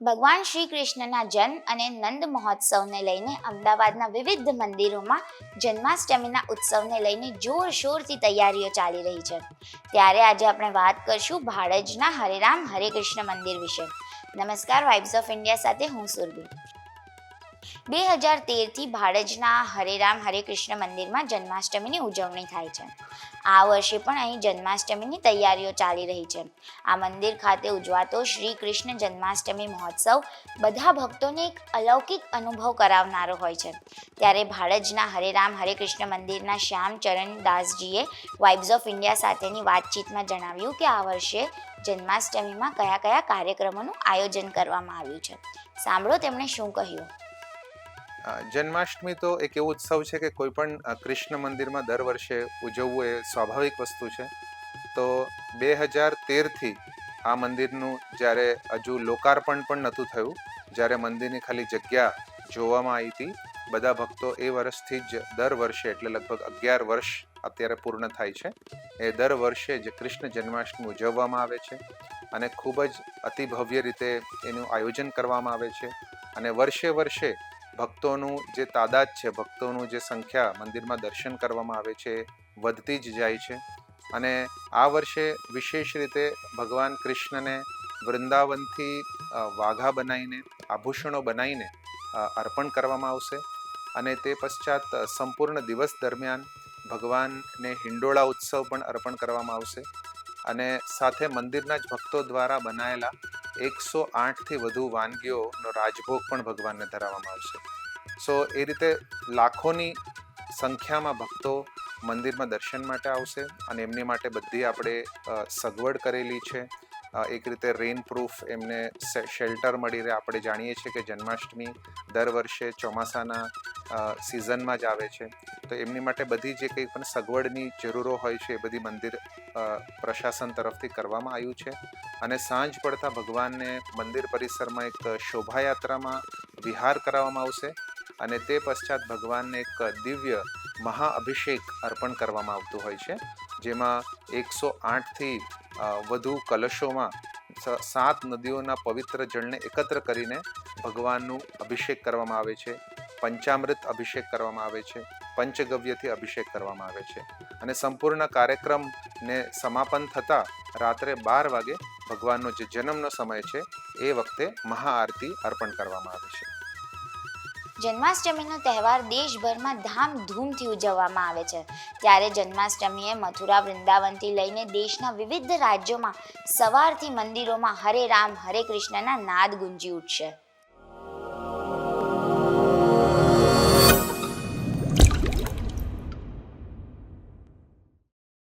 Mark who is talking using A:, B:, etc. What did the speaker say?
A: ભગવાન શ્રી કૃષ્ણના જન્મ અને નંદ મહોત્સવને લઈને અમદાવાદના વિવિધ મંદિરોમાં જન્માષ્ટમીના ઉત્સવને લઈને જોરશોરથી તૈયારીઓ ચાલી રહી છે. ત્યારે આજે આપણે વાત કરશું ભાડજના હરેરામ હરે કૃષ્ણ મંદિર વિશે. નમસ્કાર વાઇબ્સ ઓફ ઇન્ડિયા સાથે હું સુરભી. બે હજાર તેરથી ભાડજના હરેરામ હરે કૃષ્ણ મંદિરમાં જન્માષ્ટમીની ઉજવણી થાય છે. આ વર્ષે પણ અહીં જન્માષ્ટમીની તૈયારીઓ ચાલી રહી છે. આ મંદિર ખાતે ઉજવાતો શ્રી કૃષ્ણ જન્માષ્ટમી મહોત્સવ બધા ભક્તોને એક અલૌકિક અનુભવ કરાવનારો હોય છે. ત્યારે ભાડજના હરેરામ હરે કૃષ્ણ મંદિરના શ્યામ ચરણ દાસજીએ વાઇબ્સ ઓફ ઇન્ડિયા સાથેની વાતચીતમાં જણાવ્યું કે આ વર્ષે જન્માષ્ટમીમાં કયા કયા કાર્યક્રમોનું આયોજન કરવામાં આવ્યું છે. સાંભળો તેમણે શું કહ્યું.
B: જન્માષ્ટમી તો એક એવો ઉત્સવ છે કે કોઈ પણ કૃષ્ણ મંદિરમાં દર વર્ષે ઉજવવું એ સ્વાભાવિક વસ્તુ છે. તો બે હજાર તેરથી આ મંદિરનું જ્યારે હજુ લોકાર્પણ પણ નહોતું થયું, જ્યારે મંદિરની ખાલી જગ્યા જોવામાં આવી હતી, બધા ભક્તો એ વર્ષથી જ દર વર્ષે એટલે લગભગ અગિયાર વર્ષ અત્યારે પૂર્ણ થાય છે. એ દર વર્ષે જે કૃષ્ણ જન્માષ્ટમી ઉજવવામાં આવે છે અને ખૂબ જ અતિ ભવ્ય રીતે એનું આયોજન કરવામાં આવે છે. અને વર્ષે વર્ષે ભક્તોનું જે તાદાદ છે, ભક્તોનું જે સંખ્યા મંદિરમાં દર્શન કરવામાં આવે છે, વધતી જ જાય છે. અને આ વર્ષે વિશેષ રીતે ભગવાન કૃષ્ણને વૃંદાવનથી વાઘા બનાવીને, આભૂષણો બનાવીને અર્પણ કરવામાં આવશે. અને તે પશ્ચાત સંપૂર્ણ દિવસ દરમિયાન ભગવાનને હિંડોળા ઉત્સવ પણ અર્પણ કરવામાં આવશે. અને સાથે મંદિરના જ ભક્તો દ્વારા બનાયેલા એકસો આઠથી વધુ વાનગીઓનો રાજભોગ પણ ભગવાનને ધરાવવામાં આવશે સો એ રીતે લાખોની સંખ્યામાં ભક્તો મંદિરમાં દર્શન માટે આવશે અને એમની માટે બધી આપણે સગવડ કરેલી છે. એક રીતે રેઇનપ્રૂફ એમને શેલ્ટર મળી રહે. આપણે જાણીએ છીએ કે જન્માષ્ટમી દર વર્ષે ચોમાસાના સિઝનમાં જ આવે છે. તો એમની માટે બધી જે કંઈ પણ સગવડની જરૂરો હોય છે એ બધી મંદિર પ્રશાસન તરફથી કરવામાં આવ્યું છે. અને સાંજ પડતા ભગવાનને મંદિર પરિસરમાં એક શોભાયાત્રામાં વિહાર કરાવવામાં આવશે અને તે પશ્ચાત ભગવાનને એક દિવ્ય મહાઅભિષેક અર્પણ કરવામાં આવતું હોય છે. જેમાં એકસો આઠથી વધુ કલશોમાં સાત નદીઓના પવિત્ર જળને એકત્ર કરીને ભગવાનનું અભિષેક કરવામાં આવે છે. પંચામૃત અભિષેક કરવામાં આવે છે, પંચગવ્યથી અભિષેક કરવામાં આવે છે અને સંપૂર્ણ કાર્યક્રમને સમાપન થતાં રાત્રે બાર વાગે ભગવાનનો જે જન્મનો સમય છે, એ વખતે મહાઆરતી અર્પણ કરવામાં આવે છે.
A: જન્માષ્ટમીનો તહેવાર દેશભરમાં ધામધૂમથી ઉજવવામાં આવે છે. ત્યારે જન્માષ્ટમીએ મથુરા, વૃંદાવનથી લઈને દેશના વિવિધ રાજ્યોમાં સવારથી મંદિરોમાં હરે રામ, હરે કૃષ્ણના નાદ ગુંજી ઉઠશે.